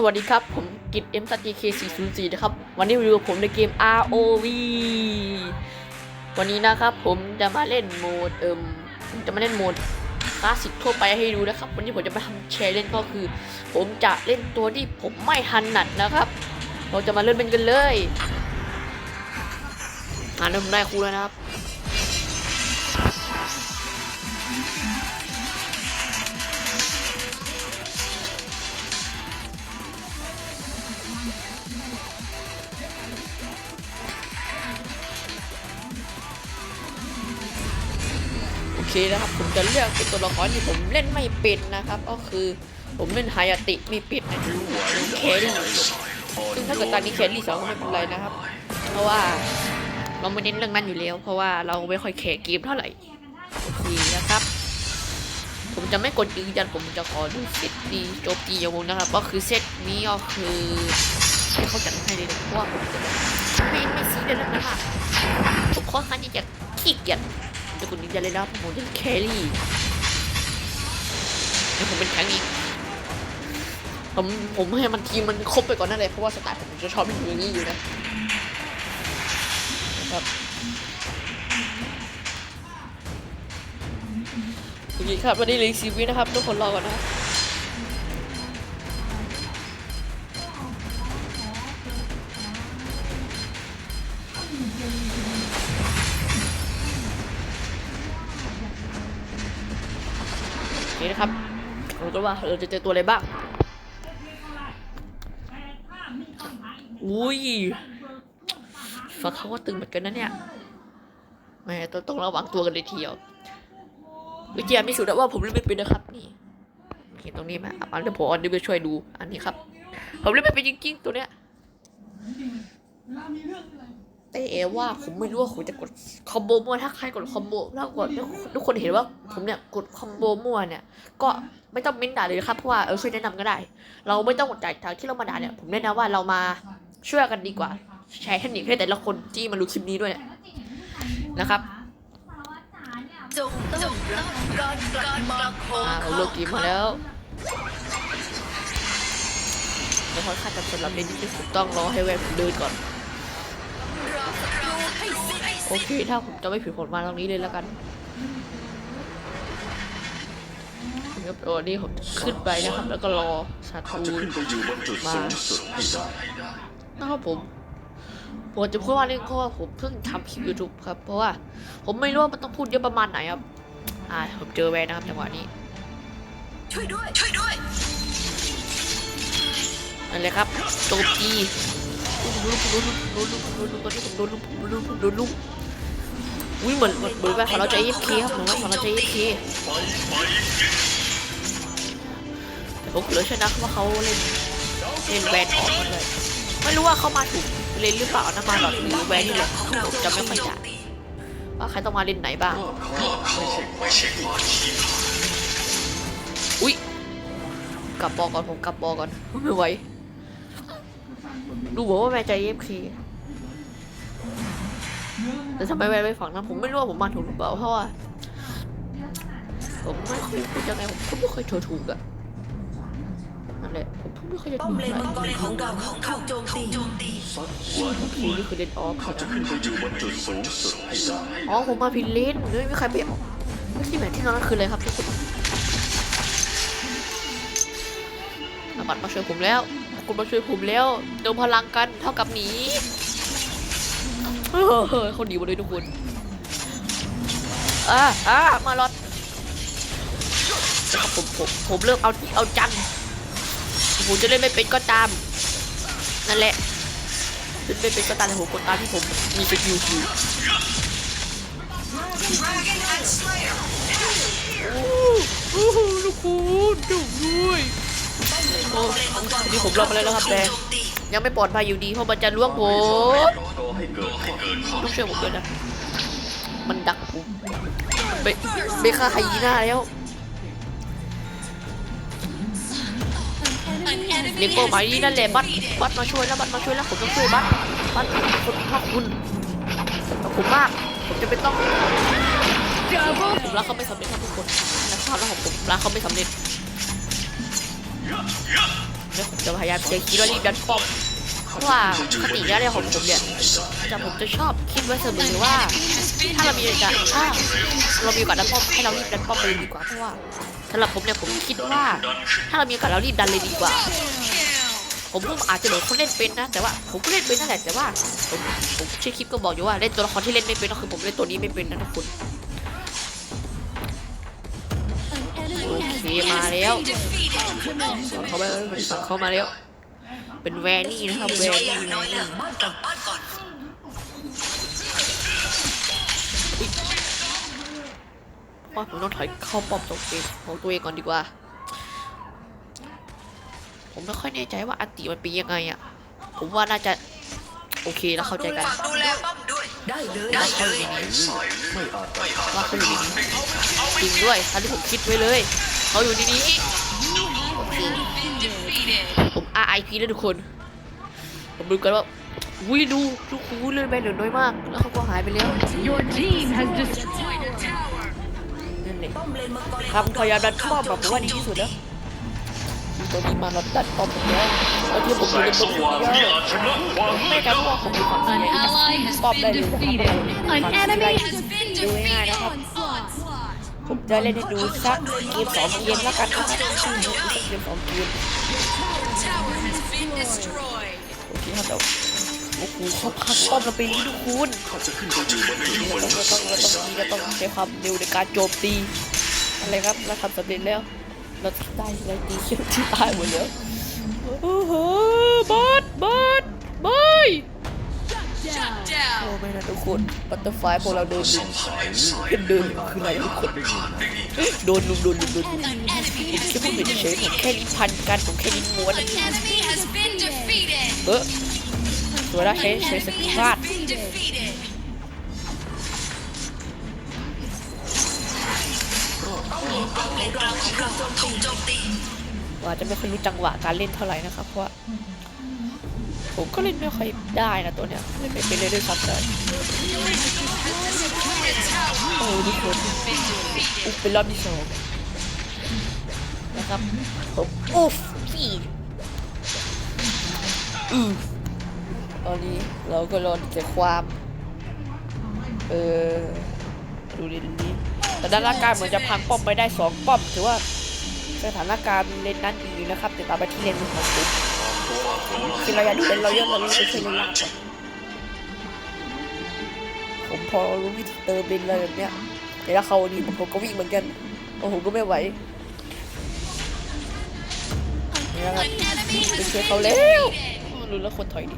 สวัสดีครับ ผมกิต M สตีเค404นะครับ วันนี้มาดูกับผมในเกม ROV วันนี้นะครับผมจะมาเล่นโหมดเอิมผมจะมาเล่นโหมดคลาสสิกทั่วไปให้ดูนะครับ วันนี้ผมจะมาทำแชร์เล่นก็คือ ผมจะเล่นตัวที่ผมไม่ถนัดนะครับ เราจะมาเล่นเป็นกันเลยอ่านผมได้ครูแล้วนะครับ เคนะครับผมจะเลือกเป็นตัวละครที่ผมเล่นไม่เป็นนะครับ ก็คือผมเล่นไฮายาติไม่เป็นนะแครี่ซึ่งถ้าเกิดตอนนี้แครี่สองก็ไม่เป็นไรนะครับ เพราะว่าเราไม่เน้นเรื่องนั้นอยู่แล้ว เพราะว่าเราไม่ค่อยแคร์เกมเท่าไหร่โอเคนะครับ ผมจะไม่กดยืนยันผมจะขอดูเซตดีโจมตีอย่างวงนะครับ ก็คือเซตนี้ก็คือให้เขาจัดให้เลยเพราะว่าผมจะไม่ไม่ซีเรียสแล้วนะครับผมค่อนข้างที่จะขี้เกียจ จะกดยืนยันเลยนะผมเป็นแครี่นี่ผมเป็นแทงอีกผมผมให้มันทีมมันครบไปก่อนนั่นเลยเพราะว่าสไตล์ผมจะชอบเป็นอย่างนี้อยู่นะครับโอเคครับวันนี้เหลยซีวีนะครับทุกคนรอก่อนนะครับ โอเคนะครับเราก็ว่าเราจะเจอตัวอะไรบ้าง อุ้ยฟังเขาก็ตึงเหมือนกันนะเนี่ยแหมต้องต้องระวังตัวกันเลยทีเดียววิทยาพิสูจน์แล้วว่าผมเล่นไม่เป็นนะครับนี่เห็นตรงนี้ไหมอันเดี๋ยวผมเอาดิวไปช่วยดู อันนี้ครับ ผมเล่นไม่เป็นจริงๆ ตัวเนี้ย แต่ว่าผมไม่รู้ว่าผมจะกดคอมโบมั่วถ้าใครกดคอมโบแล้วกดทุกคนเห็นว่าผมเนี่ยกดคอมโบมั่วเนี่ย ก็ไม่ต้องเม้นด่าเลยครับเพราะว่าเออช่วยแนะนำก็ได้ เราไม่ต้องจ่ายทางที่เรามาด่าเนี่ยผมแนะนำว่าเรามาช่วยกันดีกว่าแชร์เทคนิคให้แต่ละคนที่มาดูคลิปนี้ด้วยนะครับจงจงรับการกลับมาของอ่าเราเลิกเกมมาแล้วเดี๋ยวค่อยค่ากันสำหรับเล่นที่ถูกต้องรอให้แวะผมเดินก่อน โอเค ถ้าผมจะไม่ผิดผลมาตรงนี้เลยแล้วกันครับตัวนี้ผมขึ้นไปนะครับ แล้วก็รอศัตข้ารูจะขึ้นไปอยู่บนจุดสูงสุดให้ได้นะครับผมผมจะพูดว่าเรื่องเพราะว่าผมเพิ่งทำคลิป YouTube ครับ เพราะว่า ผมไม่รู้ว่ามันต้องพูดเยอะประมาณไหนครับ อ่า ผมเจอแวนนะครับจังหวะนี้ ช่วยด้วย ช่วยด้วยนั่นเลยครับโจมตีลุมลุมลุมลุมลุมลุมลุมตอนนี้ผมโดนลุมผมโดนลุมผมโดนลุม อุ้ยเหมือนเหมือนเหมือนว่าของเราจะ AFK ครับเหมือนว่าของเราจะ AFK แต่ผมเหลือเชื่อนะว่าเขาเล่นเล่นแวนออกมาเลยไม่รู้ว่าเขามาถูกเลนหรือเปล่านะมาแบบหรือแวนนี่แหละผมจำไม่ค่อยได้ว่าใครต้องมาเล่นไหนบ้างอุ้ยกลับบอก่อนผมกลับบอก่อนไม่ไหวดูบอกว่าแม่ใจเอฟเค แต่ทำไมแม่ไม่ฟังนะผมไม่รู้ว่าผมมาถูกหรือเปล่าเพราะว่าผมไม่ค่อยพูดยังไงผมพูดไม่ค่อยถูกถูกอะนั่นแหละผมพูดไม่ค่อยจะป้อถูมกเลนอะมังกรของเราถูกโจมตีโจมตีทีนี่คือเล่นออฟข้าจะขึ้นไปอยู่บนจุดสูงสุดให้ได้อ๋อผมมาผิดเลนไม่มีใครไปออกไม่ใช่แบบที่น้องนั่นคืออะไรครับทุกคนอาบัตมาช่วยผมแล้วคุณมาช่วยผมแล้วเติมพลังกันเท่ากับหนี เฮ้ยเขาหนีหมดเลยทุกคนอ่าอ่ามาลอดนะครับผมผมผมเริ่มเอาที่เอาจังผมจะเล่นไม่เป็นก็ตาม นั่นแหละเล่นไม่เป็นก็ตามแต่ผมกดตามที่ผมมีสกิลคือโอ้โหทุกคนจุกด้วยโอ้อันนี้ผมรอมาแล้วนะครับแต่ ยังไม่ปลอดภัยอยู่ดีเพราะมันจะล่วงผมรอให้เกิดให้เกิดความต้องชื่อผมด้วยนะ มันดักผมไปไปฆ่าไฮยีน่าแล้วเรียกเป้าหมายนี้นั่นแหละบัตบัตมาช่วยแล้วบัตมาช่วยแล้วผมต้องช่วยบัตบัตคนขอบคุณขอบคุณมากผมจะเป็นต้องผมรักเขาไม่สำเร็จครับทุกคนนะครับแล้วผมรักเขาไม่สำเร็จ จะจะพยายามจะคิดว่ารีบดันป้อมเพราะว่าคติแล้วเนี่ยของผมเนี่ยจะผมจะชอบคิดไว้เสมอว่า ถ้าเรามีโอกาสถ้าเรามีโอกาสดันป้อมให้เรารีบดันป้อมไปดีกว่าเพราะว่าสำหรับผมเนี่ยผมคิดว่า ถ้าเรามีโอกาสเรารีบดันเลยดีกว่า ผมเพิ่งอาจจะเหลือคนเล่นเป็นนะแต่ว่าผมก็เล่นเป็นนั่นแหละแต่ว่าผมผมชื่อคลิปก็บอกอยู่ว่าเล่นตัวละครที่เล่นไม่เป็นก็คือผมเล่นตัวนี้ไม่เป็นนะทุกคน โอเคมาแล้วเขาไปสั่งเขามาแล้ว เป็นแวนี่นะครับแวนี่วนี่อุ๊ยว่าผมต้องถอยเข้าป้อมตรงเองของตัวเองก่อนดีกว่า ผมไม่ค่อยแน่ใจว่าอันติมันเป็นยังไงอะ ผมว่าน่าจะ โอเคแล้วเข้าใจกัน ฝากดูแลป้อมด้วย ได้เลยว่าเขาอยู่ในนี้ไม่อาจว่าเขาอยู่ในนี้จริงด้วยตามที่ผมคิดไว้เลยเขาอยู่ในนี้โอเคผม RIP แล้วทุกคน ผมดูกันว่าอุ้ยดูดูคูเลื่อนไปเหลือน้อยมาก แล้วเขาก็หายไปแล้ว Your team has destroyed a tower. นั่นเองคำพยายามดันป้อมแบบผมว่าดีที่สุดแล้วตัวนี้มาเราดันป้อมผมแล้ว แล้วที่ผมอยู่ในตัวนี้แล้วไม่กันว่าผมมีความฝั่ง ally has ป้อมได้ been เลยนะครับ defeated. An enemy has been ดูง่ายนะครับผมจะเล่นให้ดูสักเกมสองเกมแล้วกันนะครับดูสักเกมสองเกมโอเคครับเดี๋ยวโอ้โหเขาพักป้อมเราไปนี่ทุกคุณเขาจะขึ้นไปอยู่บนจุดเราต้องเราต้องเราต้องเราต้องใช้ความเร็วในการโจมตีอะไรครับเราทำสำเร็จแล้วเราได้อะไรตีเขี้ยวที่ตายหมดแล้ว โอ้โหบอสบอสบอย shut down โอ้ไม่นะทุกคนบัตเตอร์ไฟพวกเราโดนลุมหายสายเป็นเดินคืออะไรทุกคนโดนลุมโดนลุมโดนลุมผมแค่พูดเฉยๆผมแค่ลิ้นพันกันผมแค่ลิ้นม้วน enemy has been defeated เออสวยแล้วใช้ใช้สกิลพลาด been defeated ว่าจจะไม่ค่อยรู้จังหวะการเล่นเท่าไหร่นะครับเพราะว่าผมก็เล่นไม่ค่อยได้นะตัวเนี้ยเล่นไม่เป็นเลยด้วยซ้ำเลยโอ้ทุกคนอุบเป็นรอบที่สองนะครับผมอุฟฟี่อือตอนนี้เราก็รอแต่ความเออดูดิดูดิแต่ด้านล่างการเหมือนจะพังป้อมไปได้สองป้อมถือว่า สถานการณ์เลนนั้นดีนะครับแต่ตามไปที่เลนของผมคือเราอยากดูเลนเราเยอะเราไม่ไปช่วยเลนล่างก่อนผมพอรู้วิธีเติมเลนอะไรแบบเนี้ยแต่ถ้าเขาดีผมก็วิ่งเหมือนกันโอ้โหก็ไม่ไหวนี่นะครับไปช่วยเขาแล้วรู้แล้วคนถอยดิ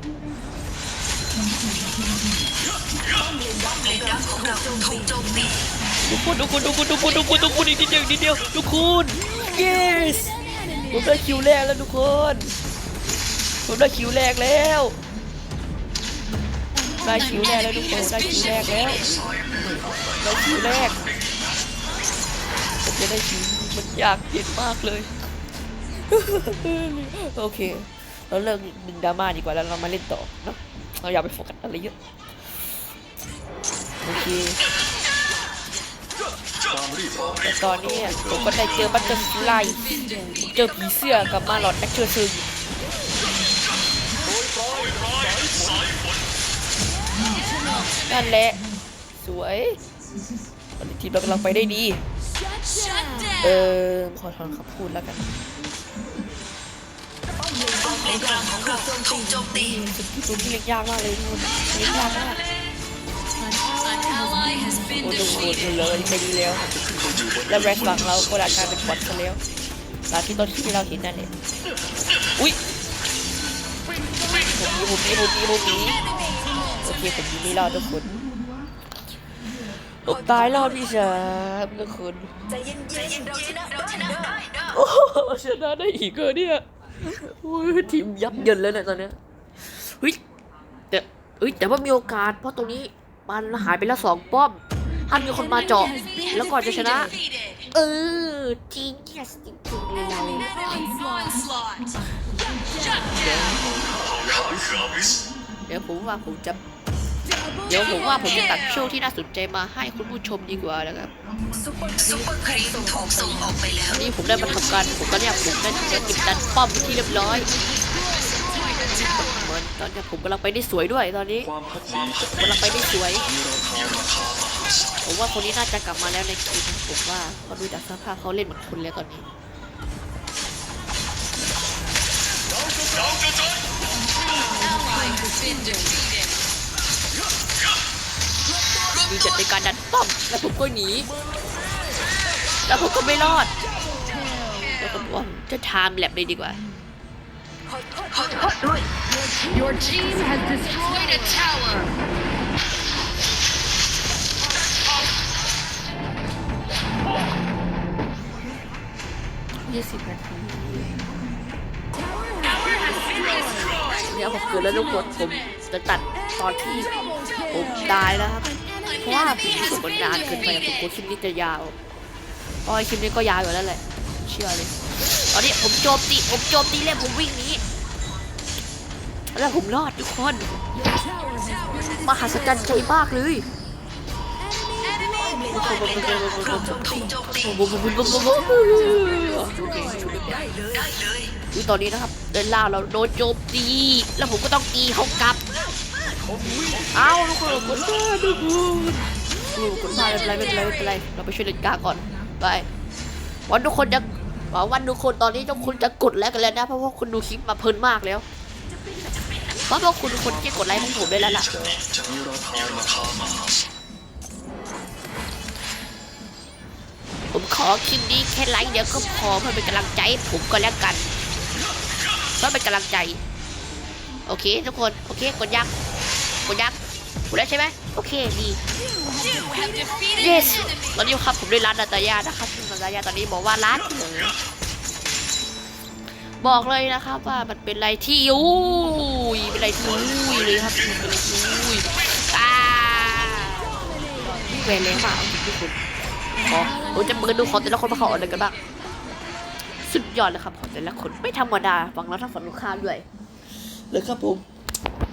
ทุกคนทุกคนทุกคนทุกคนทุกคนทุกคนอีกนิดเดียวอีกนิดเดียวทุกคน yes ผมได้คิวแรกแล้วทุกคน ผมได้คิวแรกแล้ว ได้คิวแรกแล้วทุกคน ได้คิวแรกแล้ว ได้คิวแรกผมจะได้คิวมันยากเย็นมากเลย โอเค เราเลิกดึงดราม่าดีกว่าแล้วเรามาเล่นต่อเนอะเราอย่าไปโฟกัสอะไรเยอะ โอเค แต่ตอนนี้อะผมก็ได้เจอบัตเตอร์ฟลายเจอผีเสื้อกับมาหลอดแอคเชอร์ซึงนั่นแหละ สวยตอนนี้ทีมเรากำลังไปได้ดี shut เอ down อขอถอนคำพูดแล้วกันถูกโจมตีตัวที่เล่นยากมากเลยทุกคนเล่นยากมาก an ally has โอ้ been โหด defeated เลยไม่ดีแล้ว แล้วแร็กฝั่งเราก็อาการเป็นบอทซะแล้วตามที่ต้นที่เราเห็นนั่นเองอุ้ยผมมีผมมีผมมีผมมีโอเคผมยิงไม่รอดทุกคนผมตายรอบที่สามทุกคนใจเย็นๆเราชนะเราชนะได้ได้โอ้โหชนะได้อีกเหรอเนี่ยโอ้ยทีมยับเยินเลยเนี่ยตอนเนี้ยเฮ้ยแต่เฮ้ยแต่ว่ามีโอกาสเพราะตรงนี้ มันหายไปแล้วสองป้อมถ้ามีคนมาเจาะแล้วก่อนจะชนะ เออจริงเยสจริงๆเลยเดี๋ยวผมว่าผมจะเดี๋ยวผมว่าผมจะตัดช่วงที่น่าสนใจมาให้คุณผู้ชมดีกว่านะครับซุปเปอร์ครีมถูกส่งออกไปแล้วนี่ผมได้มาทำการผมก็เนี่ยผมได้เก็บดันป้อมที่เรียบร้อย เหมือนตอนนี้ผมกำลังไปได้สวยด้วยตอนนี้ความพักดีจะกำลังไปได้สวยมีราคาราคามหาศาลผมว่าคนนี้น่าจะกลับมาแล้วในเกมนะผมว่าเขาดูจากสภาพเขาเล่นเหมือนคุณแล้วตอนนี้มีจัดในการดันป้อมแล้วผมก็หนี แล้วผมก็ไม่รอดแล้วก็บอกว่าจะไทม์แลบเลยดีกว่า Your team has destroyed a tower. ยี่สิบนาทีเนี่ยผมเกิดแล้วทุกคนผมจะตัดตอนที่ผมตายแล้วครับ เพราะว่าผมรู้สึกมันนานเกินไปผมกลัวคลิปนี้จะยาวเพราะไอ้คลิปนี้ก็ยาวอยู่แล้วแหละ เชื่อเลย ตอนนี้ผมโจมตีผมโจมตีแล้วผมวิ่งหนี แล้วผมรอดทุกคนมหัศจรรย์ใจมากเลยคือตอนนี้นะครับเดนล่าเราโดนโจมตีแล้วผมก็ต้องตีเขากลับ เอาทุกคนกดพลาดทุกคนกดพาดไม่เป็นไรไม่เป็นไรไม่เป็นไรเราไปช่วยเล่นกาก่อนไปวันทุกคนจะวังวันทุกคนตอนนี้ทุกคนจะกดแล้วกันแล้วนะเพราะว่าคุณดูคลิปมาเพลินมากแล้ว เพราะว่าคุณทุกคนแค่กดไลค์ให้ผมได้แล้วล่ะจะมีราคาราคามหาศาลผมขอคลิปนี้แค่ไลค์เดียวก็พอเพื่อเป็นกำลังใจให้ผมก็แล้วกันเพื่อเป็นกำลังใจ โอเคทุกคน โอเค กดยักกดยักกดแล้วใช่ไหมโอเคดี yes ตอนนี้ครับผมได้ร้านนาตายานะครับนาตายาตอนนี้บอกว่าร้านเหนือ บอกเลยนะครับว่ามันเป็นอะไรที่อุ้ยเป็นอะไรที่อุ้ยเลยครับเป็นอะไรที่อุ้ยอ่าเวรแรงมากทุกคนขอผมจะเปิดดูของแต่ละคนมาเขาเอาอะไรกันบ้างสุดยอดเลยครับของแต่ละคนไม่ธรรมดาฟังแล้วถ้าฝันลูกค้าด้วยเลยครับผม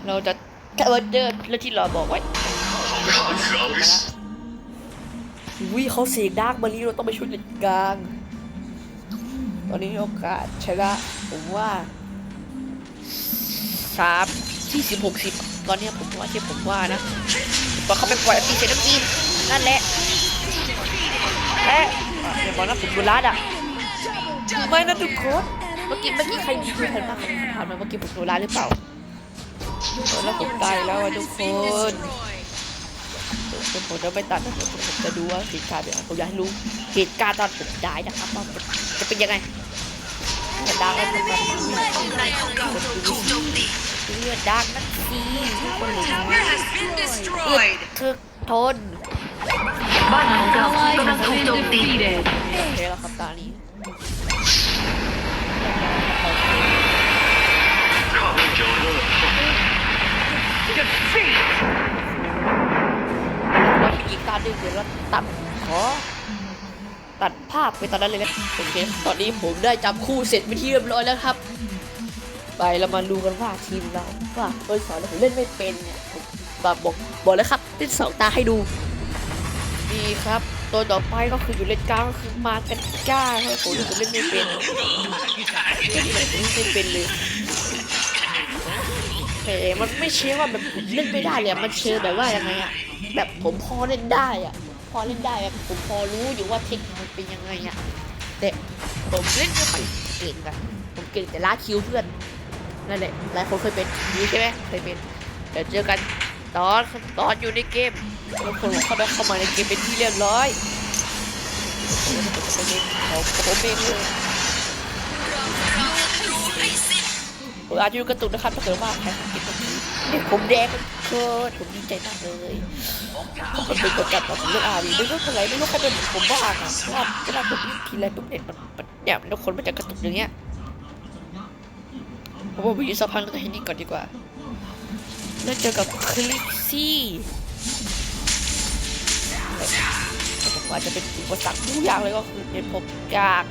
เราจะเจอเจอแล้วที่เราบอกไว้วิเขาเสียงดาร์กมารีเราต้องไปช่วยเล่นกลาง ตอนนี้โอกาสชนะผมว่าสามที่สิบหกสิบตอนนี้ผมว่าที่ผมว่านะพอเขาไปปล่อยตีเซนน้ำจีนนั่นแหละเอ๊ะเดี๋ยวบอกนะผมโดนลัดอะไม่นะทุกคนเมื่อกี้เมื่อกี้ใครมีใครบ้างถามมาเมื่อกี้ผมโดนลัดหรือเปล่าแล้วผมตายแล้วทุกคนผมจะไม่ตัดนะผมจะดูว่าเหตุการณ์เป็นยังไงผมอยากให้รู้เหตุการณ์ตอนผมตายนะครับว่าจะเป็นยังไง อย่าดังแล้วทุกคนเลือดดังนั่นสิทุกคนเลยนะเลือดทึกทน Ally has been defeated. โอเคแล้วครับตานี้ข้าไม่เกี่ยวเลิกเราอีกตาดึงเดี๋ยวเราตัดขอ ตัดภาพไปตอนนั้นเลยนะโอเคตอนนี้ผมได้จับคู่เสร็จไปที่เรียบร้อยแล้วครับ ไปเรามาดูกันว่าทีมเราว่าเบอร์สองผมเล่นไม่เป็นเนี่ยผมบอกบอกบอกเลยครับเล่นสองตาให้ดูดีครับตัวต่อไปก็คืออยู่เลนกลางก็คือมากันจ้าครับผมผมเล่นไม่เป็นเล่นไม่เป็นเลยเฮ้มันไม่เชื่อว่าแบบเล่นไม่ได้เลยมันเชื่อแบบว่ายังไงอะแบบผมพอเล่นได้อะ พอเล่นได้แบบผมพอรู้อยู่ว่าเทคนิคมันเป็นยังไงอะแต่ผมเล่นไม่ค่อยเก่งอะผมเก่งแต่ล้าคิวเพื่อนนั่นแหละหลายคนเคยเป็นอยู่ใช่ไหมเคยเป็นเดี๋ยวเจอกันตอนตอนอยู่ในเกมแล้วคนเข้ามาเข้ามาในเกมเป็นที่เรียบร้อยผมจะไปเล่นของผมเองเลยผมอาจจะดูกระตุกนะครับถ้าเกิดว่าใครสังเกตตรงนี้ เด็กผมแดงมันเกิดผมดีใจมากเลยมันเป็นประกาศของผมเรื่องอารีไม่รู้เป็นไรไม่รู้ใครเป็นผมบ้าอะว่าเวลาผมทีไรปุ๊บเน็ตมันมันเนี่ยแล้วคนมันจะกระตุกอย่างเงี้ยผมว่าวิธีสักพักก็จะให้นี่ก่อนดีกว่าแล้วเจอกับคลิปซี่ผมว่าจะเป็นอุปสรรคทุกอย่างเลยก็คือเน็ตผมยาก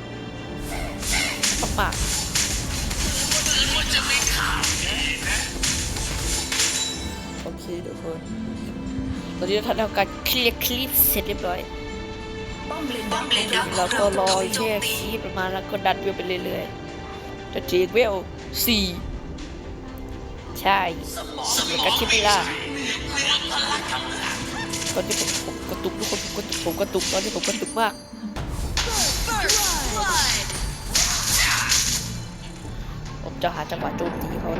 มาก ๆโอเคทุกคนตอนนี้เราทำการเคลียร์คลิปเสร็จเรียบร้อยเราก็รอแค่คลิปประมาณแล้วก็ดันเวลไปเรื่อยๆจะจีกเวลสี่ใช่เหมือนกันใช่ไหมล่ะตอนที่ผมผมกระตุกทุกคนผมกระตุกผมกระตุกตอนที่ผมกระตุกมากผมจะหาจังหวะโจมตีเขา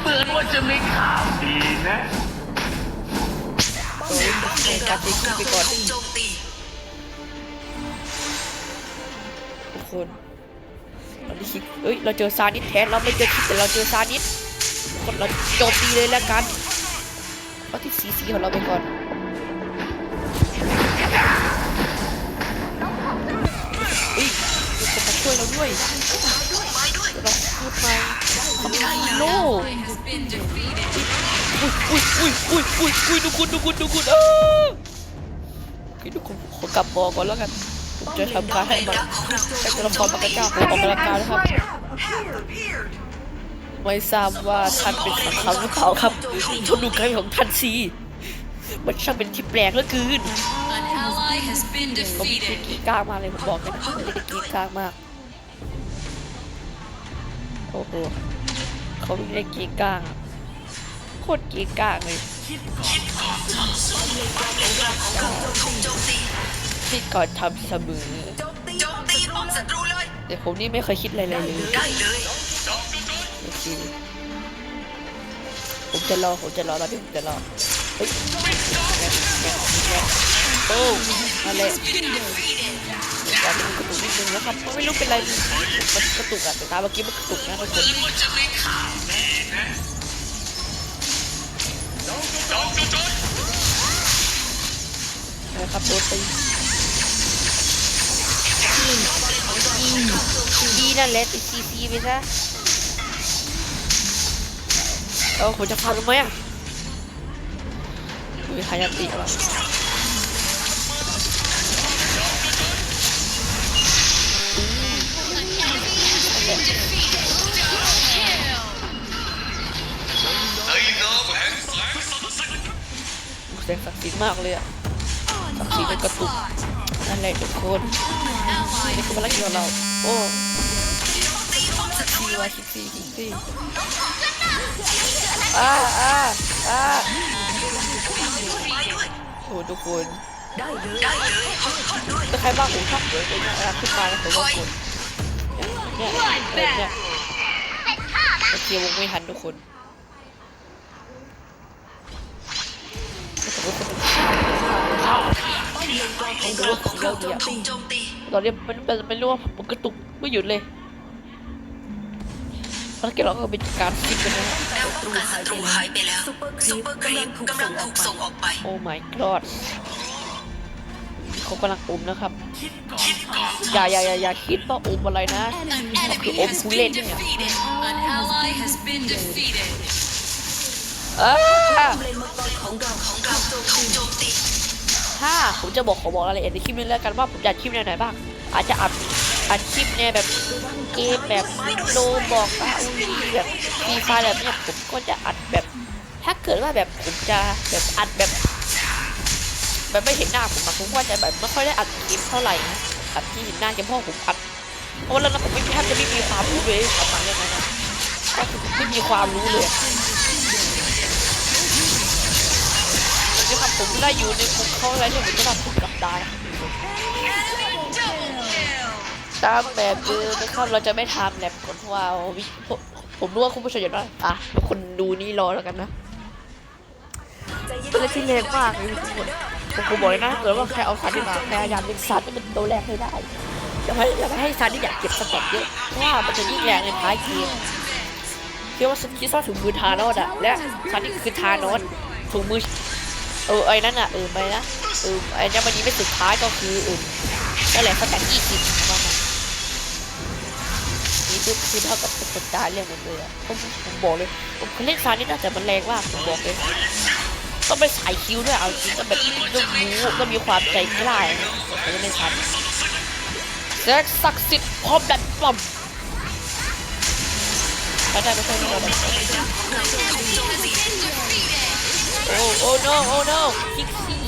เหมือนว่าจะมีข่าวดีนะโอ้ยในการตีขึ้นไปก่อนทุกคนเราได้คิดเอ้ย เราเจอซานิสแทนเราไม่เจอคิดแต่เราเจอซานิสคนเราโจมตีเลยแล้วกันเอาที่สีสีของเราไปก่อนเฮ้ยมีคนมาช่วยเราด้วย เดี๋ยวเราพูดมาโน่อุ้ยอุ้ยอุ้ยอุ้ยอุ้ยอุ้ยดูคุณดูคุณดูคุณเออโอเคทุกคนขอกลับบอกก่อนแล้วกันผมจะทำการให้มันให้ตัวละครมันกระจ้างผมออกกำลังกายนะครับไม่ทราบว่าท่านเป็นสังเขาหรือเปล่าครับชมดูการของท่านสิมันช่างเป็นที่แปลกเหลือเกิน An ally has been เขามี defeated. กีก้ามากเลยผมบอกเลยเขามีกีก้ามาก โอ้โหเขาเล่นกีก้าโคตรกีก้าเลยคิดก่อนทำเสมอแต่ผมนี่ไม่เคยคิดอะไรเลยเลยโอเคผมจะรอผมจะรอตอนนี้ผมจะรอเฮ้ยโอ้นั่นแห แต่มันกระตุกนิดนึงแล้วครับไม่รู้เป็นไรมันกระตุกอะแต่ตาเมื่อกี้มันกระตุกนะทุกคนนะครับโดนตีดีนั่นแหละติดซีซีไปซะเออผมจะพาลงไหมอะมีใครจะตีวะ เสียงศักดิ์สิทธิ์มากเลยอะศักดิ์สิทธิ์ในกระตุกนั่นแหละทุกคนนี่คือภารกิจของเรา โอ้ซีวาคิกซี่คิกซี่อ่าอ่าอ่าโอ้ทุกคนถ้าใครบ้างผมชอบเดี๋ยวเนี่ยเวลาขึ้นมาแล้วผมก็กดเนี่ยเนี่ยเนี่ยโอเควงไม่ทันทุกคน จะเป็นของเราดีอะตอนนี้มันเป็นไม่รู้ว่าผมกระตุกไม่หยุดเลยภารกิจเราก็เป็นการคิดกันนะฮะป้องกันศัตรูหายไปแล้วซุปเปอร์ครีมกำลังถูกส่งออกไป โอ้ my god เขากำลังอมนะครับ อย่าอย่าอย่าอย่าคิดว่าอมอะไรนะ An ก็คือ enemy อม has ผู้เล่น been เนี่ย defeated. An ally has been defeated. อ้าเลนมังกรของเราของเรา ถ้าผมจะบอกขอบอกรายละเอียดในคลิปนี้แล้วกันว่าผมจะอัดคลิปแนวไหนบ้าง อาจจะอัดอัดคลิปในแบบเกมแบบโลบอกอาวีแบบฟรีไฟแบบเนี้ยผมก็จะอัดแบบ ถ้าเกิดว่าแบบผมจะแบบอัดแบบแบบไม่เห็นหน้าผมอะผมก็จะแบบไม่ค่อยได้อัดคลิปเท่าไหร่นะอัดที่เห็นหน้าเฉพาะผมอัดเพราะว่าเรื่องนั้นผมไม่แทบจะไม่มีความรู้เลยประมาณนั้นนะก็คือไม่มีความรู้เลย ผมได้อยู่ในคุกเขาอะไรเนี่ยผมจะทำผมกลับได้ตามแบบเดิมนะครับเราจะไม่ทำแลบก่อนเพราะว่าวิผมผมรู้ว่าคุณผู้ชมอยู่ว่าอะคนดูนี่รอแล้วกันนะเป็นอะไรที่แรงมากเลยทุกคนผมผมบอกเลยนะเกิดว่าใครเอาซาดิมาพยายามเป็นซันให้มันตัวแรกให้ได้อย่าให้อย่าให้ซาดิอยากเก็บสเต็ปเยอะเพราะว่ามันจะยิ่งแรงในท้ายเกมคิดว่าคิดว่าถึงมือทานอสอะและซาดิคือทานอสถูกมือ เออไอ้นั่นอะเออไปนะเออไอ้เนี่ยมันนี้ไม่สุดท้ายก็คือเออนั่นแหละสเต็ปยี่สิบประมาณนี่คือคือเท่ากับเป็นตายเรื่องหมดเลยอะผมผมบอกเลยผมเคยเล่นซาดินะแต่มันแรงมากผมบอกเลยต้องไปสายคิวด้วยเอาจริงก็แบบต้องรู้ก็มีความใจกล้าแต่ก็ไม่ชัดแซกศักดิ์สิทธิ์พร้อมดันปลอมถ้าได้ไม่ใช่ไม่ได้ โอ้โอ้ no โอ้ no คิกซี่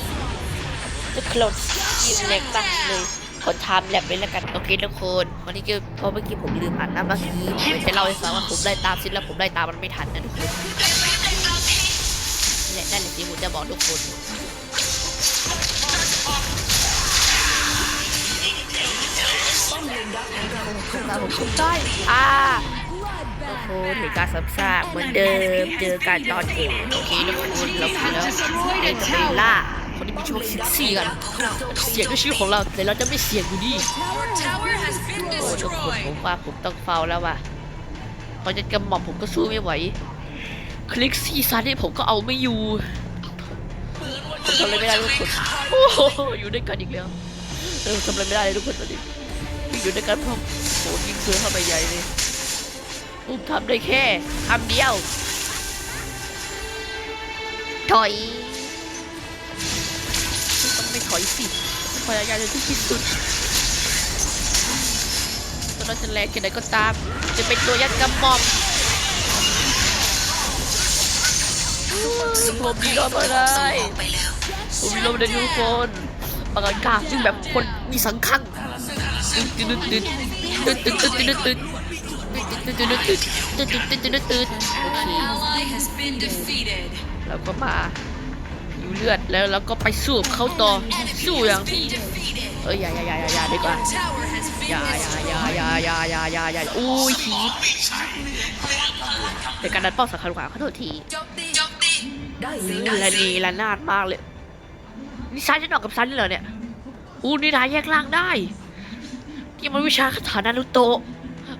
จะโคลนกินแรงตักเลยกดไทม์แลปไว้แล้วกันโอเคทุกคนวันนี้ก็เพราะเมื่อกี้ผมลืมอ่านนะเมื่อกี้ผมจะเล่าให้ฟังว่าผมไล่ตามซิแล้วผมไล่ตามมันไม่ทันนะทุกคนนี่แหละนั่นแหละที่ผมจะบอกทุกคนมาผมทุกได้อ่า โอ้โหเหตุการณ์ซ้ำซากเหมือนเดิม เจอกันตอนเกมโอเคทุกคนเราคือแล้วเดินจะไปล่าคนที่มีชื่อว่าซิกซี่กัน เสี่ยงด้วยชีวิตของเรา แต่เราจะไม่เสี่ยงอยู่ดีโอ้ทุกคนผมว่าผมต้องเฝ้าแล้วว่ะพราะจะกำหม่อมผมก็สู้ไม่ไหว คลิกซี่ซันนี่ผมก็เอาไม่อยู่ทำอะไรไม่ได้ทุกคนโอ้โหอยู่ด้วยกันอีกแล้วเออทำอะไรไม่ได้เลยทุกคนตอนนี้อยู่ด้วยกันเพราะโหยิงเสือเข้าไปใหญ่เลย ผมทำได้แค่คำเดียว ถอยต้องไม่ถอยสิพยายามจะที่ที่สุดตอนนั้นจะแรงแค่ไหนก็ตาม จะเป็นตัวยัดกำมอมผมมีรอบอะไรไปแล้วผมมีรอบในทุกคนปากกาซึ่งแบบคนมีสังขังตึ๊ดตึ๊ดตึ๊ดตึ๊ดตึ๊ดตึ๊ดตึ๊ด ตึ๊ดตึ๊ดตึ๊ดตึ๊ดตึ๊ดตึ๊ดตึ๊ดตืดตืดตืดตืดตืดโอเค Ally has been defeated. แล้วก็มาอยู่เลือดแล้วแล้วก็ไปสู้กับเขาต่อ สู้อย่างที่เอ้ยอย่าอย่าอย่าอย่าอย่าดีกว่า Tower has อย่า been อย่าอย่าอย่าอย่าอย่าอย่าอย่าอุ้ยขีดเป็นการดันเป้าสำคัญกว่าขอโทษทีโจมตีโจมตีได้สิอู้ละนีละนาดมากเลย นี่ซันจะนอกกับซันเลยเหรอเนี่ย อู้นี่นายแยกล่างได้ ที่มันวิชาคาถานารุโตะ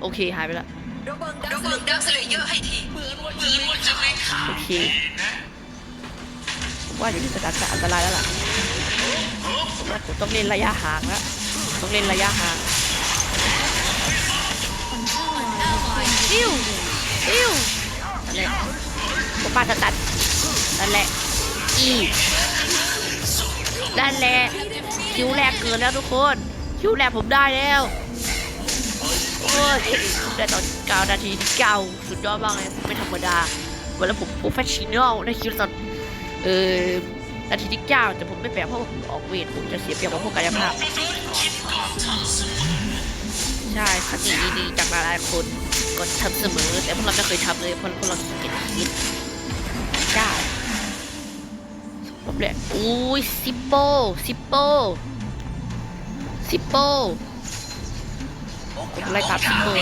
โอเค หายไปละ ระวังดักดักสเลเยอร์ให้ทีโอเคผมว่าอย่างนี้สถานการณ์อันตรายแล้วล่ะผมว่าผมต้องเล่นระยะห่างแล้วต้องเล่นระยะห่างอิ้วอิ้วนั่นแหละผมปาสตัดนั่นแหละอีนั่นแหละคิวแรกเกินแล้วทุกคนคิวแรกผมได้แล้ว โอ้ยได้ตอนเก้านาทีที่เก้าสุดยอดมากเลยไม่ธรรมดาเวลาผมโปรเฟชชั่นอลได้คิวตอนเออนาทีที่เก้าแต่ผมไม่แปลเพราะผมออกเวทผมจะเสียเปรียบกว่าพวกกายภาพใช่คติดีๆจากหลายๆคนก็ทำเสมอ แต่พวกเราไม่เคยทำเลยเพราะพวกเราขี้เกียจคิดเก้าผมเลยอุ้ยซิปโปซิปโปซิปโป ผมไล่ตามซิปโปผ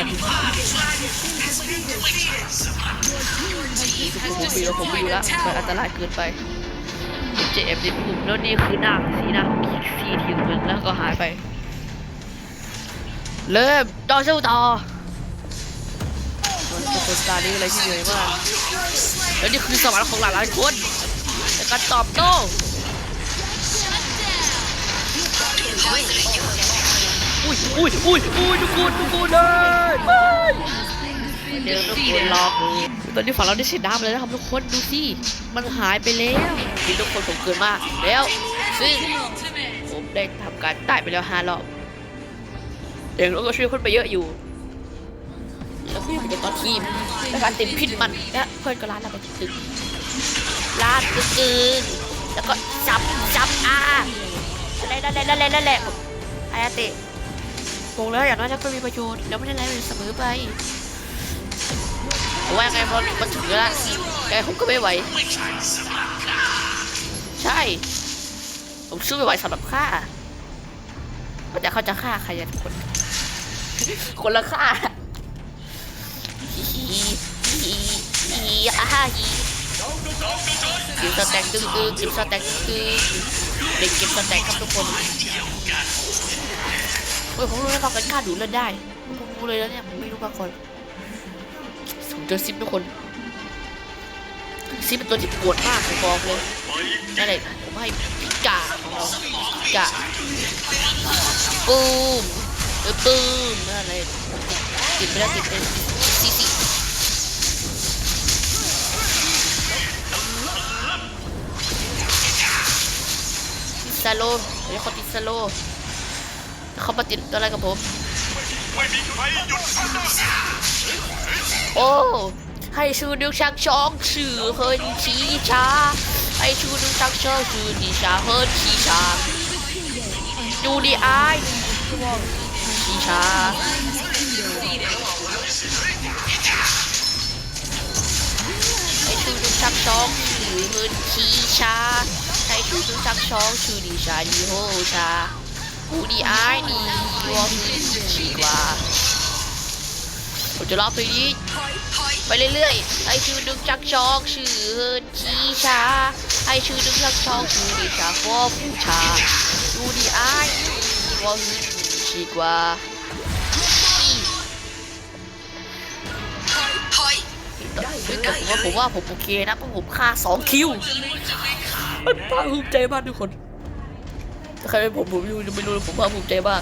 มไม่รู้ผมไม่รู้ละมันอันตรายเกินไปผมจะแอบในปุ่มแล้วนี่คือหน้าสีหน้าของคิกซี่ทีหนึ่งแล้วก็หายไป เริ่มต่อสู้ต่อมันเป็นคนตานี้อะไรที่เหนื่อยมากแล้วนี่คือสวรรค์ของหลายๆคนในการตอบโต้ อุ้ยอุ้ยอุ้ยอุ้ยทุกคนทุกคนเลยไปเดี๋ยวทุกคนรอคือตอนนี้ฝั่งเราได้เสียน้ำเลยนะครับทุกคนดูสิมันหายไปแล้วนี่ทุกคนผมเกินมากแล้วซึ่งผมได้ทำการตายไปแล้วห้ารอบเด็กเราก็ช่วยคนไปเยอะอยู่แล้วก็เป็นตอนทีมและการติดพิษมันและเพื่อนก็ล้านเราไปตึกลาดตึกตึงแล้วก็จับจับอ่านั่นแหละนั่นแหละนั่นแหละนั่นแหละอายาเตะ โกงแล้วอย่างน้อยก็มีประโยชน์แล้วไม่ได้ไรเสมอไปแต่ว่าไงพอมันถึงแล้วแกผมก็ไม่ไหว ใช่ ผมสู้ไม่ไหวสำหรับข้าแต่เขาจะฆ่าใครอะทุกคน คนละฆ่าฮีฮีฮีฮีอาฮ่าฮีกินสแต็กตึ้งตึ้งกินสแต็กตึ้งตึ้งเด็กกินสแต็กครับทุกคน เฮ้ยผมรู้แล้วว่ากันกล้าดูเลือดได้ผมรู้เลยแล้วเนี่ยผมไม่รู้มาก่อนผมเจอซิปทุกคนซิปเป็นตัวที่ปวดมากผมบอกเลยนั่นแหละผมให้พิกาของเราพิกาปูมเออปูมนั่นเลยติดไปแล้วติดเป็นซีซีติดสโลเดี๋ยวเขาติดสโล เขามาติดตัวอะไรกับผม ไม่มีใครหยุดฉันได้โอ้ให้ชื่อนึกชักช่องชื่อเฮินชีชาให้ชื่อนึกชักช่องชื่อนิชาเฮินชีชาดูดีไอายวงชีชาไอชูดูชักช้องชื่อมืนชีชาไอชูดูชักช้องชื่อดีชาดีโฮชา ผู้ดีไอายดีวงชีกว่าผมจะรองเพลงนี้ไปเรื่อยๆให้ชื่อดึงจักชองชื่อชีชาให้ชื่อดึงจักชองชื่อดิชาฟอผู้ชาดูดีอายว่าหืนชีกว่านี่ถอยผมว่าผมว่าผมโอเคนะเพราะผมฆ่าสองคิวมันภาคภูมิใจมากทุกคน ใครเป็นผมผมอยู่ไม่รู้ผมภาคภูมิใจมาก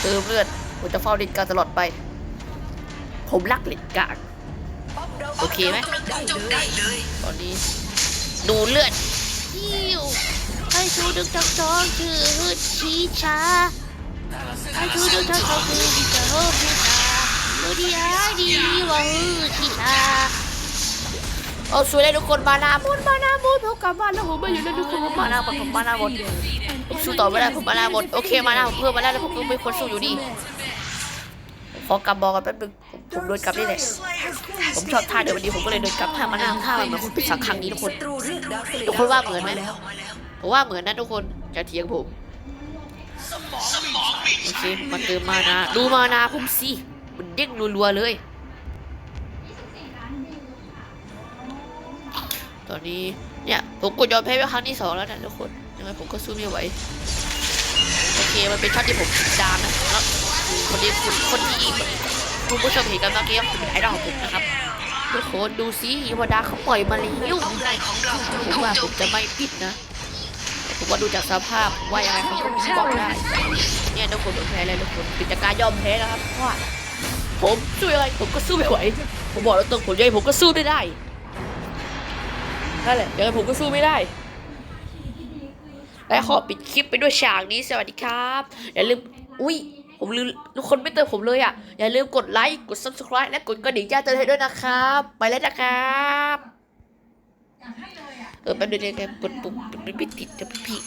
เติมเลือดผมจะเฝ้าเล่นกาตลอดไป ผมรักเล่นกาโอเคไหมตอนนี้ ดูเลือดยิ้วให้ชูดึงทั้งสองคือชีชาให้ชูดึงทั้งสองคือดิจะโฮพิชาดูดีอาดีว่าฮือชีชาเอาสวยเลยทุกคนมาหนาหมดมาหนาหมดพบกลับบ้านแล้วผมไม่อยู่แล้วทุกคนมาหนาหมดผมมาหนาหมด สู้ต่อไม่ได้ผมมาหนาหมดโอเคมาหนาผมเพิ่มมาได้แล้วผมก็ไม่ควรสู้อยู่ดีขอกำบอกกันแป๊บนึงผมโดนกลับนี่แหละผมชอบท่าเดี๋ยววันนี้ผมก็เลยเดินกลับท่ามาหน้าท่ามันเหมือนคุณปิดสักครั้งนี้ทุกคนทุกคนว่าเหมือนไหมผมว่าเหมือนนะทุกคนจะเถียงผมโอเคมาเติมมานะดูมานาผมสิมันเด้งรัวๆเลยตอนนี้เนี่ยผมกดยอมแพ้ไปครั้งที่สองแล้วนะทุกคน ยังไงผมก็สู้ไม่ไหว โอเค มันเป็นช็อตที่ผมดามนะแล้วคนนี้คุณคนที่คุณผู้ชมเห็นกันเมื่อกี้คือไอดอลของผมนะครับทุกคนดูสิวดาเขาปล่อยมาแล้วของไรของเราผมว่าผมจะไม่ผิดนะผมว่าดูจากสภาพว่ายังไงเขาก็บอกได้ เนี่ยทุกคนผมแพ้เลยทุกคนป็นจากการยอมแพ้นะครับว่าผมสู้ยังไงผมก็สู้ไม่ไหว ผมบอกแล้วตรงผมยังผมก็สู้ไม่ได้นั่นแหละยังไงผมก็สู้ไม่ได้ และขอปิดคลิปไปด้วยฉากนี้สวัสดีครับ อย่าลืม อุ้ยผมลืมทุกคนไม่เตือนผมเลยอะ อย่าลืมกดไลค์กด subscribe และกดกระดิ่งแจ้งเตือนให้ด้วยนะครับ ไปแล้วนะครับเออแป๊บเดียวกดปุ่มไม่ติดจะพี่